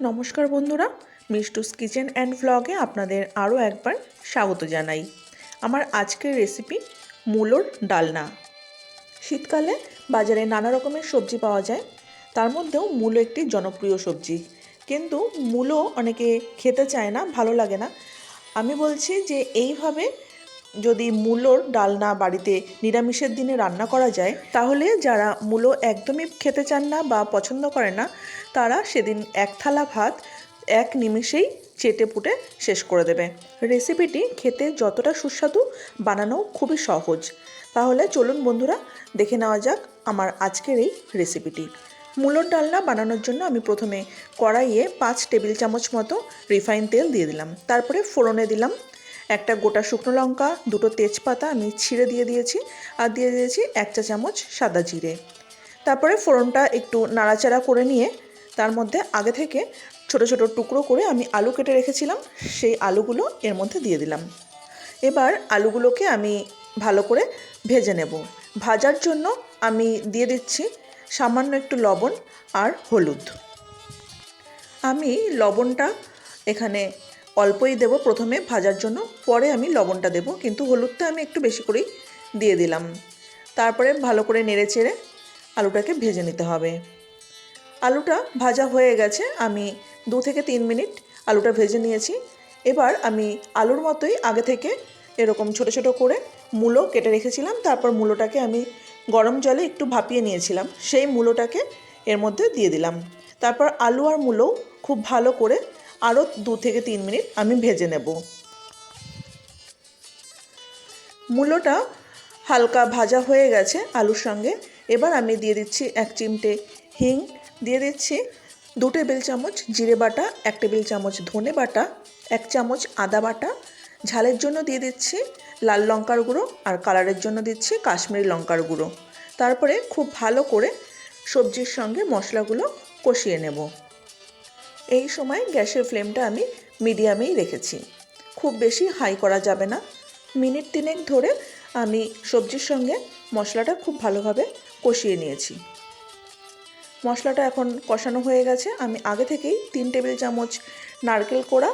নমস্কার বন্ধুরা, মিষ্টুস kitchen and ভ্লগে আপনাদের আরও একবার স্বাগত জানাই। আমার আজকের রেসিপি মূলোর ডালনা। শীতকালে বাজারে নানা রকমের সবজি পাওয়া যায়, তার মধ্যেও মূলো একটি জনপ্রিয় সবজি। কিন্তু মূলো অনেকে খেতে চায় না, ভালো লাগে না। আমি বলছি যে এইভাবে যদি মূলোর ডালনা বাড়িতে নিরামিষের দিনে রান্না করা যায়, তাহলে যারা মূলো একদমই খেতে চান না বা পছন্দ করে না, তারা সেদিন এক থালা ভাত এক নিমিষেই চেটে পুটে শেষ করে দেবে। রেসিপিটি খেতে যতটা সুস্বাদু বানানো খুবই সহজ। তাহলে চলুন বন্ধুরা, দেখে নেওয়া যাক আমার আজকের এই রেসিপিটি। মূলোর ডালনা বানানোর জন্য আমি প্রথমে কড়াইয়ে পাঁচ টেবিল চামচ মতো রিফাইন তেল দিয়ে দিলাম। তারপরে ফোড়নে দিলাম একটা গোটা শুকনো লঙ্কা, দুটো তেজপাতা আমি ছিঁড়ে দিয়ে দিয়েছি আর দিয়ে দিয়েছি এক চা চামচ সাদা জিরে। তারপরে ফোড়নটা একটু নাড়াচাড়া করে নিয়ে তার মধ্যে আগে থেকে ছোট ছোট টুকরো করে আমি আলু কেটে রেখেছিলাম, সেই আলুগুলো এর মধ্যে দিয়ে দিলাম। এবার আলুগুলোকে আমি ভালো করে ভেজে নেব। ভাজার জন্য আমি দিয়ে দিচ্ছি সামান্য একটু লবণ আর হলুদ। আমি লবণটা এখানে অল্পই দেব প্রথমে ভাজার জন্য, পরে আমি লবণটা দেব, কিন্তু হলুদটা আমি একটু বেশি করেই দিয়ে দিলাম। তারপরে ভালো করে নেড়ে চেড়ে আলুটাকে ভেজে নিতে হবে। আলুটা ভাজা হয়ে গেছে, আমি দু থেকে তিন মিনিট আলুটা ভেজে নিয়েছি। এবার আমি আলুর মতোই আগে থেকে এরকম ছোট ছোট করে মূলো কেটে রেখেছিলাম, তারপর মূলোটাকে আমি গরম জলে একটু ভাপিয়ে নিয়েছিলাম, সেই মূলোটাকে এর মধ্যে দিয়ে দিলাম। তারপর আলু আর মূলো খুব ভালো করে আরও দু থেকে তিন মিনিট আমি ভেজে নেব। মূলোটা হালকা ভাজা হয়ে গেছে আলুর সঙ্গে। এবার আমি দিয়ে দিচ্ছি এক চিমটে হিং, দিয়ে দিচ্ছি দু টেবিল চামচ জিরে বাটা, এক টেবিল চামচ ধনে বাটা, এক চামচ আদা বাটা। ঝালের জন্য দিয়ে দিচ্ছি লাল লঙ্কার গুঁড়ো আর কালারের জন্য দিচ্ছি কাশ্মীরি লঙ্কার গুঁড়ো। তারপরে খুব ভালো করে সবজির সঙ্গে মশলাগুলো কষিয়ে নেব। এই সময় গ্যাসের ফ্লেমটা আমি মিডিয়ামেই রেখেছি। খুব বেশি হাই করা যাবে না। মিনিট তিনেক ধরে আমি সবজির সঙ্গে মশলাটা খুব ভালোভাবে কষিয়ে নিয়েছি। মশলাটা এখন কষানো হয়ে গেছে। আমি আগে থেকেই তিন টেবিল চামচ নারকেল কোড়া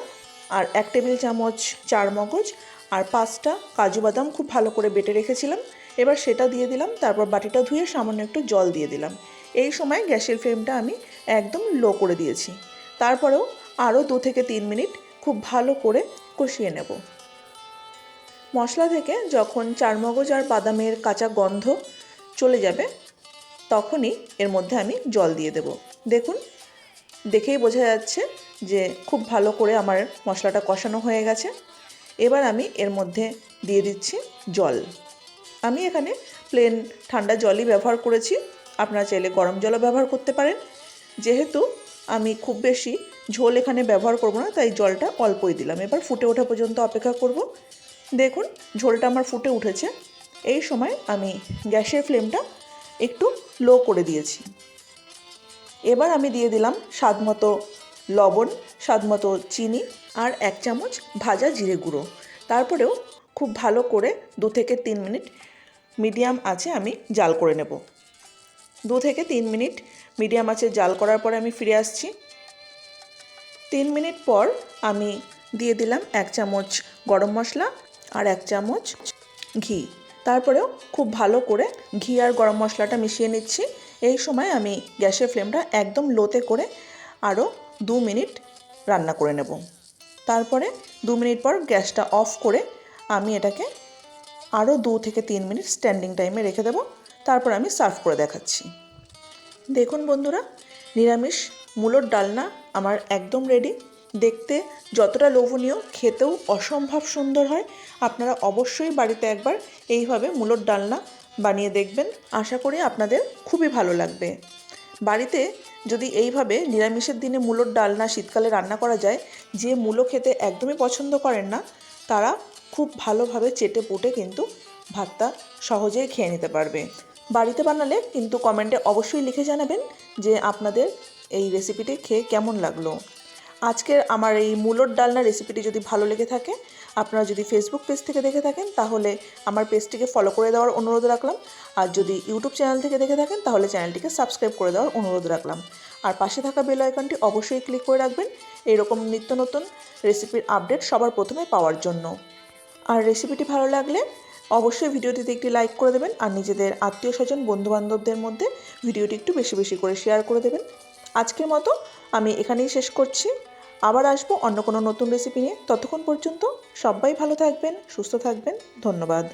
আর এক টেবিল চামচ চার মগজ আর পাঁচটা কাজু বাদাম খুব ভালো করে বেটে রেখেছিলাম। এবার সেটা দিয়ে দিলাম, তারপর বাটিটা ধুয়ে সামান্য একটু জল দিয়ে দিলাম। এই সময় গ্যাসের ফ্লেমটা আমি একদম লো করে দিয়েছি। তারপরেও আরও দু থেকে তিন মিনিট খুব ভালো করে কষিয়ে নেব। মশলা থেকে যখন চারমগজ আর বাদামের কাঁচা গন্ধ চলে যাবে, তখনই এর মধ্যে আমি জল দিয়ে দেব। দেখুন, দেখেই বোঝা যাচ্ছে যে খুব ভালো করে আমার মশলাটা কষানো হয়ে গেছে। এবার আমি এর মধ্যে দিয়ে দিচ্ছি জল। আমি এখানে প্লেন ঠান্ডা জলই ব্যবহার করেছি। আপনারা চাইলে গরম জলও ব্যবহার করতে পারেন। যেহেতু আমি খুব বেশি ঝোল এখানে ব্যবহার করব না, তাই জলটা অল্পই দিলাম। এবার ফুটে ওঠা পর্যন্ত অপেক্ষা করব। দেখুন, ঝোলটা আমার ফুটে উঠেছে। এই সময় আমি গ্যাসের ফ্লেমটা একটু লো করে দিয়েছি। এবার আমি দিয়ে দিলাম স্বাদ মতো লবণ, স্বাদ মতো চিনি আর এক চামচ ভাজা জিরে গুঁড়ো। তারপরেও খুব ভালো করে দু থেকে তিন মিনিট মিডিয়াম আছে আমি জাল করে নেব। দু থেকে তিন মিনিট মিডিয়াম আছে জাল করার পরে আমি ফিরে আসছি। তিন মিনিট পর আমি দিয়ে দিলাম এক চামচ গরম মশলা আর এক চামচ ঘি। তারপরেও খুব ভালো করে ঘি আর গরম মশলাটা মিশিয়ে নিচ্ছি। এই সময় আমি গ্যাসের ফ্লেমটা একদম লোতে করে আরও দু মিনিট রান্না করে নেব। তারপরে দু মিনিট পর গ্যাসটা অফ করে আমি এটাকে আরও দু থেকে তিন মিনিট স্ট্যান্ডিং টাইমে রেখে দেবো। তারপর আমি সার্ভ করে দেখাচ্ছি। দেখুন বন্ধুরা, নিরামিষ মূলোর ডালনা আমার একদম রেডি দেখতে যতটা লোভনীয়, খেতেও অসম্ভব সুন্দর হয়। আপনারা অবশ্যই বাড়িতে একবার এইভাবে মূলোর ডালনা বানিয়ে দেখবেন। আশা করি আপনাদের খুবই ভালো লাগবে। বাড়িতে যদি এইভাবে নিরামিষের দিনে মূলোর ডালনা শীতকালে রান্না করা যায়, যে মূলো খেতে একদমই পছন্দ করেন না, তারা খুব ভালোভাবে চেটে পুটে কিন্তু ভাতটা সহজেই খেয়ে নিতে পারবে। বাড়িতে বানালে কিন্তু কমেন্টে অবশ্যই লিখে জানাবেন যে আপনাদের এই রেসিপিটি খেয়ে কেমন লাগল। আজকের আমার এই মূলোর ডালনা রেসিপিটি যদি ভালো লেগে থাকে, আপনারা যদি ফেসবুক পেজ থেকে দেখে থাকেন, তাহলে আমার পেজটিকে ফলো করে দেওয়ার অনুরোধ রাখলাম। আর যদি ইউটিউব চ্যানেল থেকে দেখে থাকেন, তাহলে চ্যানেলটিকে সাবস্ক্রাইব করে দেওয়ার অনুরোধ রাখলাম। আর পাশে থাকা বেল আইকনটি অবশ্যই ক্লিক করে রাখবেন। এরকম নিত্য নতুন রেসিপির আপডেট সবার প্রথমে পাওয়ার জন্য। আর রেসিপিটি ভালো লাগলে অবশ্যই ভিডিওটিতে একটি লাইক করে দেবেন আর নিজেদের আত্মীয় স্বজন, বন্ধুবান্ধবদের মধ্যে ভিডিওটি একটু বেশি বেশি করে শেয়ার করে দেবেন। আজকের মতো আমি এখানেই শেষ করছি। আবার আসব অন্য কোনো নতুন রেসিপি নিয়ে। ততক্ষণ পর্যন্ত সবাই ভালো থাকবেন, সুস্থ থাকবেন। ধন্যবাদ।